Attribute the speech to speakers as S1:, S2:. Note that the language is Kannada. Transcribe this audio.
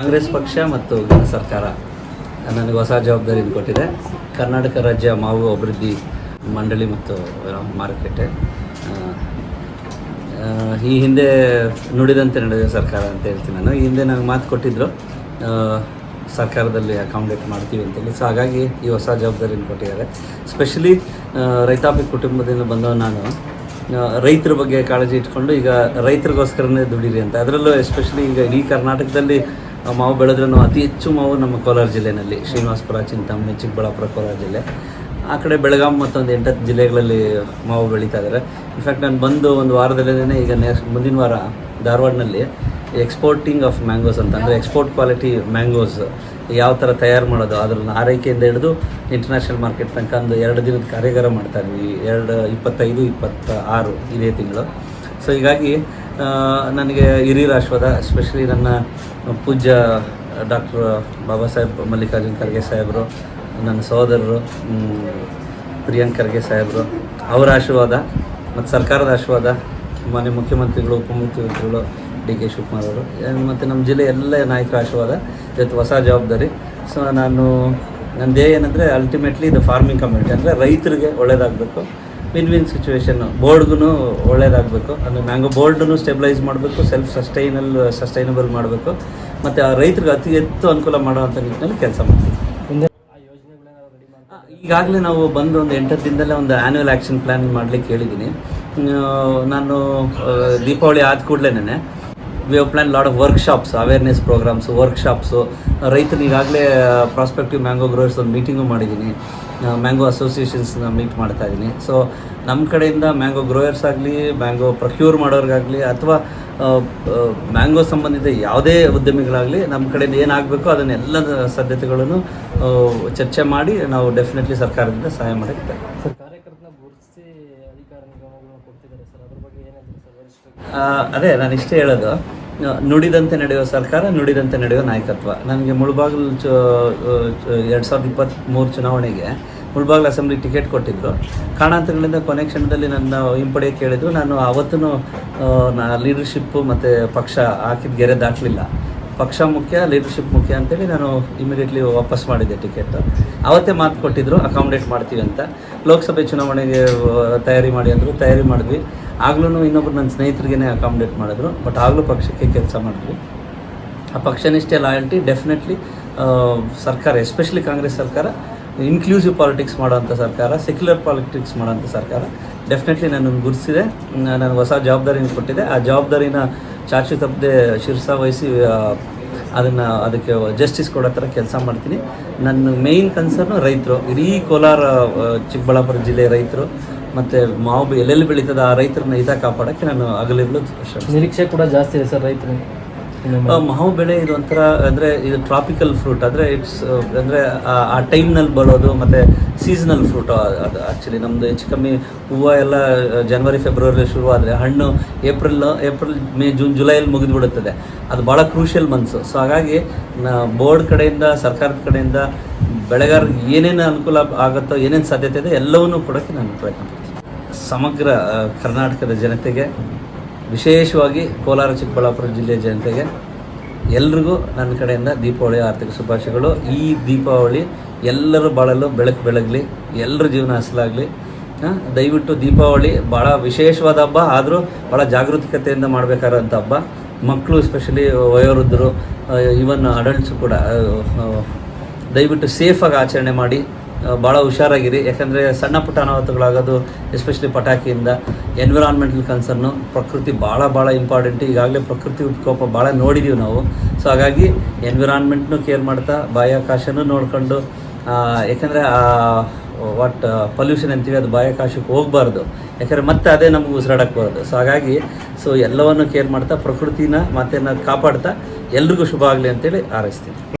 S1: ಕಾಂಗ್ರೆಸ್ ಪಕ್ಷ ಮತ್ತು ಕೇಂದ್ರ ಸರ್ಕಾರ ನನಗೆ ಹೊಸ ಜವಾಬ್ದಾರಿಯನ್ನು ಕೊಟ್ಟಿದೆ ಕರ್ನಾಟಕ ರಾಜ್ಯ ಮಾವು ಅಭಿವೃದ್ಧಿ ಮಂಡಳಿ ಮತ್ತು ಮಾರುಕಟ್ಟೆ. ಈ ಹಿಂದೆ ನುಡಿದಂತೆ ನಡೆದಿದೆ ಸರ್ಕಾರ ಅಂತ ಹೇಳ್ತೀನಿ ನಾನು. ಹಿಂದೆ ನನಗೆ ಮಾತು ಕೊಟ್ಟಿದ್ದರು ಸರ್ಕಾರದಲ್ಲಿ ಅಕಾಮಡೇಟ್ ಮಾಡ್ತೀವಿ ಅಂತೇಳಿ ಸೊ ಹಾಗಾಗಿ ಈ ಹೊಸ ಜವಾಬ್ದಾರಿಯನ್ನು ಕೊಟ್ಟಿದ್ದಾರೆ ಸ್ಪೆಷಲಿ ರೈತಾಪಿ ಕುಟುಂಬದಿಂದ ಬಂದವ ನಾನು. ರೈತರ ಬಗ್ಗೆ ಕಾಳಜಿ ಇಟ್ಕೊಂಡು ಈಗ ರೈತರಿಗೋಸ್ಕರನೇ ದುಡೀರಿ ಅಂತ. ಅದರಲ್ಲೂ ಎಸ್ಪೆಷಲಿ ಈಗ ಇಡೀ ಕರ್ನಾಟಕದಲ್ಲಿ ಮಾವು ಬೆಳೆದ್ರೂ ಅತಿ ಹೆಚ್ಚು ಮಾವು ನಮ್ಮ ಕೋಲಾರ ಜಿಲ್ಲೆಯಲ್ಲಿ ಶ್ರೀನಿವಾಸಪುರ ಚಿಂತಾಮಣಿ, ಚಿಕ್ಕಬಳ್ಳಾಪುರ, ಕೋಲಾರ ಜಿಲ್ಲೆ. ಆ ಕಡೆ ಬೆಳಗಾಂ ಮತ್ತೊಂದು ಎಂಟತ್ತು ಜಿಲ್ಲೆಗಳಲ್ಲಿ ಮಾವು ಬೆಳೀತಾ ಇದ್ದಾರೆ ಇನ್ಫ್ಯಾಕ್ಟ್ ನಾನು ಬಂದು ಒಂದು ವಾರದಲ್ಲೇ ಈಗ ನೆಕ್ಸ್ಟ್ ಮುಂದಿನ ವಾರ ಧಾರವಾಡನಲ್ಲಿ ಎಕ್ಸ್ಪೋರ್ಟಿಂಗ್ ಆಫ್ ಮ್ಯಾಂಗೋಸ್ ಅಂತ ಅಂದರೆ ಎಕ್ಸ್ಪೋರ್ಟ್ ಕ್ವಾಲಿಟಿ ಮ್ಯಾಂಗೋಸ್ ಯಾವ ಥರ ತಯಾರು ಮಾಡೋದು ಅದನ್ನು ಆರೈಕೆಯಿಂದ ಹಿಡಿದು ಇಂಟರ್ನ್ಯಾಷನಲ್ ಮಾರ್ಕೆಟ್ ತನಕ ಒಂದು ಎರಡು ದಿನದ ಕಾರ್ಯಾಗಾರ ಮಾಡ್ತಾ ಇದ್ವಿ. ಎರಡು, ಇಪ್ಪತ್ತೈದು ಇಪ್ಪತ್ತ ಆರು ಇದೇ ತಿಂಗಳು. ಸೊ ಹೀಗಾಗಿ ನನಗೆ ಹಿರಿಯರ ಆಶೀರ್ವಾದ ಎಸ್ಪೆಷಲಿ ನನ್ನ ಪೂಜ್ಯ ಡಾಕ್ಟರ್ ಬಾಬಾ ಸಾಹೇಬ್ ಮಲ್ಲಿಕಾರ್ಜುನ್ ಖರ್ಗೆ ಸಾಹೇಬರು, ನನ್ನ ಸಹೋದರರು ಪ್ರಿಯಾಂಕ್ ಖರ್ಗೆ ಸಾಹೇಬರು, ಅವರ ಆಶೀರ್ವಾದ ಮತ್ತು ಸರ್ಕಾರದ ಆಶೀರ್ವಾದ, ಮಾನ್ಯ ಮುಖ್ಯಮಂತ್ರಿಗಳು, ಉಪಮುಖ್ಯಮಂತ್ರಿಗಳು, ಡಿ ಕೆ ಶಿವಕುಮಾರ್ ಅವರು ಮತ್ತು ನಮ್ಮ ಜಿಲ್ಲೆ ಎಲ್ಲ ನಾಯಕರ ಆಶೀರ್ವಾದ, ಇವತ್ತು ಹೊಸ ಜವಾಬ್ದಾರಿ. ಸೊ ನಾನು, ನನ್ನ ಧ್ಯೇಯ ಏನಂದರೆ ಅಲ್ಟಿಮೇಟ್ಲಿ ಇದು ಫಾರ್ಮಿಂಗ್ ಕಮ್ಯುನಿಟಿ ಅಂದರೆ ರೈತರಿಗೆ ಒಳ್ಳೇದಾಗಬೇಕು. ವಿನ್ ವಿನ್ ಸಿಚುವೇಶನ್ ಬೋರ್ಡ್ಗೂ ಒಳ್ಳೇದಾಗಬೇಕು. ಅಂದರೆ ಮ್ಯಾಂಗೋ ಬೋರ್ಡನ್ನು ಸ್ಟೆಬಿಲೈಸ್ ಮಾಡಬೇಕು ಸೆಲ್ಫ್ ಸಸ್ಟೈನಲ್ ಸಸ್ಟೈನಬಲ್ ಮಾಡಬೇಕು. ಮತ್ತು ಆ ರೈತರಿಗೆ ಅತಿ ಹೆಚ್ಚು ಅನುಕೂಲ ಮಾಡುವಂಥ ನಿಟ್ಟಿನಲ್ಲಿ ಕೆಲಸ ಮಾಡ್ತೀವಿ. ಈಗಾಗಲೇ ನಾವು ಬಂದು ಒಂದು ಎಂಟು ದಿನದಲ್ಲೇ ಒಂದು ಆ್ಯನ್ಯುವಲ್ ಆ್ಯಕ್ಷನ್ ಪ್ಲ್ಯಾನ್ ಮಾಡಲಿಕ್ಕೆ ಹೇಳಿದ್ದೀನಿ ನಾನು ದೀಪಾವಳಿ ಆದ ಕೂಡಲೇ we have plan lot of workshops awareness programmes workshops ರೈತರು ಈಗಾಗಲೇ ಪ್ರಾಸ್ಪೆಕ್ಟಿವ್ ಮ್ಯಾಂಗೋ ಗ್ರೋವರ್ಸ್ ಒಂದು ಮೀಟಿಂಗು ಮಾಡಿದ್ದೀನಿ ಮ್ಯಾಂಗೋ ಅಸೋಸಿಯೇಷನ್ಸ್ನ ಮೀಟ್ ಮಾಡ್ತಾ ಇದ್ದೀನಿ ಸೊ ನಮ್ಮ ಕಡೆಯಿಂದ ಮ್ಯಾಂಗೋ ಗ್ರೋವರ್ಸ್ ಆಗಲಿ ಮ್ಯಾಂಗೋ ಪ್ರೊಕ್ಯೂರ್ ಮಾಡೋರಿಗಾಗಲಿ, ಅಥವಾ ಮ್ಯಾಂಗೋ ಸಂಬಂಧಿತ ಯಾವುದೇ ಉದ್ಯಮಿಗಳಾಗಲಿ ನಮ್ಮ ಕಡೆಯಿಂದ ಏನಾಗಬೇಕು ಅದನ್ನೆಲ್ಲ ಸಾಧ್ಯತೆಗಳನ್ನು ಚರ್ಚೆ ಮಾಡಿ ನಾವು ಡೆಫಿನೆಟ್ಲಿ ಸರ್ಕಾರದಿಂದ ಸಹಾಯ ಮಾಡುತ್ತೆ
S2: ಸರ್ ಕಾರ್ಯಕರ್ತನ ಗುರುತಿಸಿ ಅಧಿಕಾರ ನಿಗಮಗಳನ್ನು ಕೊಡ್ತಿದ್ದಾರೆ ಸರ್ ಅದ್ರ ಬಗ್ಗೆ ಏನಾದ್ರು ಸರ್ ವರಿಷ್ಠರಿಗೆ
S1: ಆ, ಅದೇ ನಾನು ಇಷ್ಟೇ ಹೇಳೋದು ನುಡಿದಂತೆ ನಡೆಯುವ ಸರ್ಕಾರ, ನುಡಿದಂತೆ ನಡೆಯುವ ನಾಯಕತ್ವ. ನನಗೆ ಮುಳಬಾಗಿಲು ಚು ಎರಡು ಸಾವಿರದ ಇಪ್ಪತ್ತ್ಮೂರು ಚುನಾವಣೆಗೆ ಮುಳಬಾಗಿಲು ಅಸೆಂಬ್ಲಿ ಟಿಕೆಟ್ ಕೊಟ್ಟಿದ್ದರು ಕಾರಣಾಂತರಗಳಿಂದ ಕೊನೆ ಕ್ಷಣದಲ್ಲಿ ನನ್ನ ಹಿಂಪಡೆಯ ಕೇಳಿದ್ರು, ನಾನು ಆವತ್ತೂ ಲೀಡರ್ಶಿಪ್ಪು ಮತ್ತು ಪಕ್ಷ ಹಾಕಿದ ಗೆರೆ ದಾಟಲಿಲ್ಲ. ಪಕ್ಷ ಮುಖ್ಯ, ಲೀಡರ್ಶಿಪ್ ಮುಖ್ಯ ಅಂತೇಳಿ ನಾನು ಇಮಿಡಿಯೇಟ್ಲಿ ವಾಪಸ್ ಮಾಡಿದ್ದೆ ಟಿಕೆಟ್. ಅವತ್ತೇ ಮಾತು ಕೊಟ್ಟಿದ್ದರು ಅಕಾಮಿಡೇಟ್ ಮಾಡ್ತೀವಿ ಅಂತ. ಲೋಕಸಭೆ ಚುನಾವಣೆಗೆ ತಯಾರಿ ಮಾಡಿ ಅಂದರು, ತಯಾರಿ ಮಾಡಿದ್ವಿ. ಆಗ್ಲೂ ಇನ್ನೊಬ್ರು ನನ್ನ ಸ್ನೇಹಿತರಿಗೇ ಅಕಾಮಿಡೇಟ್ ಮಾಡಿದ್ರು ಬಟ್ ಆಗಲೂ ಪಕ್ಷಕ್ಕೆ ಕೆಲಸ ಮಾಡಿದ್ವಿ. ಆ ಪಕ್ಷನಿಷ್ಠೆ ಲಾಯಲ್ಟಿ ಡೆಫಿನೆಟ್ಲಿ ಸರ್ಕಾರ ಎಸ್ಪೆಷಲಿ ಕಾಂಗ್ರೆಸ್ ಸರ್ಕಾರ ಇನ್ಕ್ಲೂಸಿವ್ ಪಾಲಿಟಿಕ್ಸ್ ಮಾಡೋಂಥ ಸರ್ಕಾರ ಸೆಕ್ಯುಲರ್ ಪಾಲಿಟಿಕ್ಸ್ ಮಾಡೋಂಥ ಸರ್ಕಾರ ಡೆಫಿನೆಟ್ಲಿ ನನ್ನನ್ನು ಗುರುತಿಸಿದೆ ನಾನು ಹೊಸ ಜವಾಬ್ದಾರಿನ ಕೊಟ್ಟಿದೆ. ಆ ಜವಾಬ್ದಾರಿನ ಚಾಚು ತಪ್ಪದೆ ಶಿರ್ಸಾ ವಹಿಸಿ ಅದನ್ನು ಅದಕ್ಕೆ ಜಸ್ಟಿಸ್ ಕೊಡೋ ಥರ ಕೆಲಸ ಮಾಡ್ತೀನಿ. ನನ್ನ ಮೇಯ್ನ್ ಕನ್ಸರ್ನು ರೈತರು. ಇಡೀ ಕೋಲಾರ ಚಿಕ್ಕಬಳ್ಳಾಪುರ ಜಿಲ್ಲೆ ರೈತರು ಮತ್ತು ಮಾವು ಎಲ್ಲೆಲ್ಲಿ ಬೆಳೀತದೆ ಆ ರೈತರನ್ನ ಹಿತ ಕಾಪಾಡೋಕ್ಕೆ ನಾನು ಅಗಲಿರಲು
S2: ನಿರೀಕ್ಷೆ ಕೂಡ ಜಾಸ್ತಿ ಇದೆ ಸರ್ ರೈತರು
S1: ಮಾವು ಬೆಳೆ ಇದು ಒಂಥರ, ಅಂದರೆ ಇದು ಟ್ರಾಪಿಕಲ್ ಫ್ರೂಟ್ ಅಂದರೆ ಇಟ್ಸ್ ಅಂದರೆ, ಆ ಟೈಮ್ನಲ್ಲಿ ಬರೋದು ಮತ್ತು ಸೀಸನಲ್ ಫ್ರೂಟ್ ಅದು ಆ್ಯಕ್ಚುಲಿ ನಮ್ಮದು ಹೆಚ್ಚು ಕಮ್ಮಿ ಹೂವು ಎಲ್ಲ ಜನವರಿ ಫೆಬ್ರವರಿ ಶುರು ಆದರೆ ಹಣ್ಣು ಏಪ್ರಿಲ್ ಏಪ್ರಿಲ್ ಮೇ ಜೂನ್ ಜುಲೈಯಲ್ಲಿ ಮುಗಿದ್ಬಿಡುತ್ತದೆ. ಅದು ಭಾಳ ಕ್ರೂಷಿಯಲ್ ಮಂತ್ಸು ಸೊ ಹಾಗಾಗಿ ಬೋರ್ಡ್ ಕಡೆಯಿಂದ, ಸರ್ಕಾರದ ಕಡೆಯಿಂದ ಬೆಳೆಗಾರರಿಗೆ ಏನೇನು ಅನುಕೂಲ ಆಗುತ್ತೋ, ಏನೇನು ಸಾಧ್ಯತೆ ಇದೆ, ಎಲ್ಲವನ್ನೂ ಕೊಡೋಕ್ಕೆ ನಾನು ಪ್ರಯತ್ನ ಸಮಗ್ರ ಕರ್ನಾಟಕದ ಜನತೆಗೆ ವಿಶೇಷವಾಗಿ ಕೋಲಾರ, ಚಿಕ್ಕಬಳ್ಳಾಪುರ ಜಿಲ್ಲೆಯ ಜನತೆಗೆ ಎಲ್ರಿಗೂ ನನ್ನ ಕಡೆಯಿಂದ ದೀಪಾವಳಿ ಆರ್ಥಿಕ ಶುಭಾಶಯಗಳು. ಈ ದೀಪಾವಳಿ ಎಲ್ಲರೂ ಬಾಳಲು ಬೆಳಕು ಬೆಳಗಲಿ, ಎಲ್ಲರ ಜೀವನ ಹಸಲಾಗಲಿ. ದಯವಿಟ್ಟು ದೀಪಾವಳಿ ಭಾಳ ವಿಶೇಷವಾದ ಹಬ್ಬ, ಆದರೂ ಭಾಳ ಜಾಗೃತಿಕತೆಯಿಂದ ಮಾಡಬೇಕಾದಂಥ ಹಬ್ಬ. ಮಕ್ಕಳು ಎಸ್ಪೆಷಲಿ ವಯೋವೃದ್ಧರು ಈವನ್ ಅಡಲ್ಟ್ಸು ಕೂಡ ದಯವಿಟ್ಟು ಸೇಫಾಗಿ ಆಚರಣೆ ಮಾಡಿ. ಭಾಳ ಹುಷಾರಾಗಿರಿ. ಯಾಕಂದರೆ ಸಣ್ಣ ಪುಟ್ಟ ಅನಾಹುತಗಳಾಗೋದು ಎಸ್ಪೆಷಲಿ ಪಟಾಕಿಯಿಂದ ಎನ್ವಿರಾನ್ಮೆಂಟಲ್ ಕನ್ಸರ್ನು ಪ್ರಕೃತಿ ಭಾಳ ಭಾಳ ಇಂಪಾರ್ಟೆಂಟ್ ಈಗಾಗಲೇ ಪ್ರಕೃತಿ ವಿಕೋಪ ಭಾಳ ನೋಡಿದ್ದೀವಿ ನಾವು. ಸೊ ಹಾಗಾಗಿ ಎನ್ವಿರಾನ್ಮೆಂಟ್ನು ಕೇರ್ ಮಾಡ್ತಾ, ಬಾಹ್ಯಾಕಾಶನೂ ನೋಡ್ಕೊಂಡು ಯಾಕಂದರೆ ವಾಟ್ ಪೊಲ್ಯೂಷನ್ ಅಂತೀವಿ, ಅದು ಬಾಹ್ಯಾಕಾಶಕ್ಕೆ ಹೋಗಬಾರ್ದು. ಯಾಕಂದರೆ ಮತ್ತೆ ಅದೇ ನಮ್ಗೆ ಉಸಿರಾಡಕ್ಕೆ ಬರೋದು. ಸೊ ಹಾಗಾಗಿ ಸೊ ಎಲ್ಲವನ್ನು ಕೇರ್ ಮಾಡ್ತಾ, ಪ್ರಕೃತಿನ ಮತ್ತೆ ಕಾಪಾಡ್ತಾ, ಎಲ್ರಿಗೂ ಶುಭ ಆಗಲಿ ಅಂತೇಳಿ ಹಾರೈಸ್ತೀನಿ.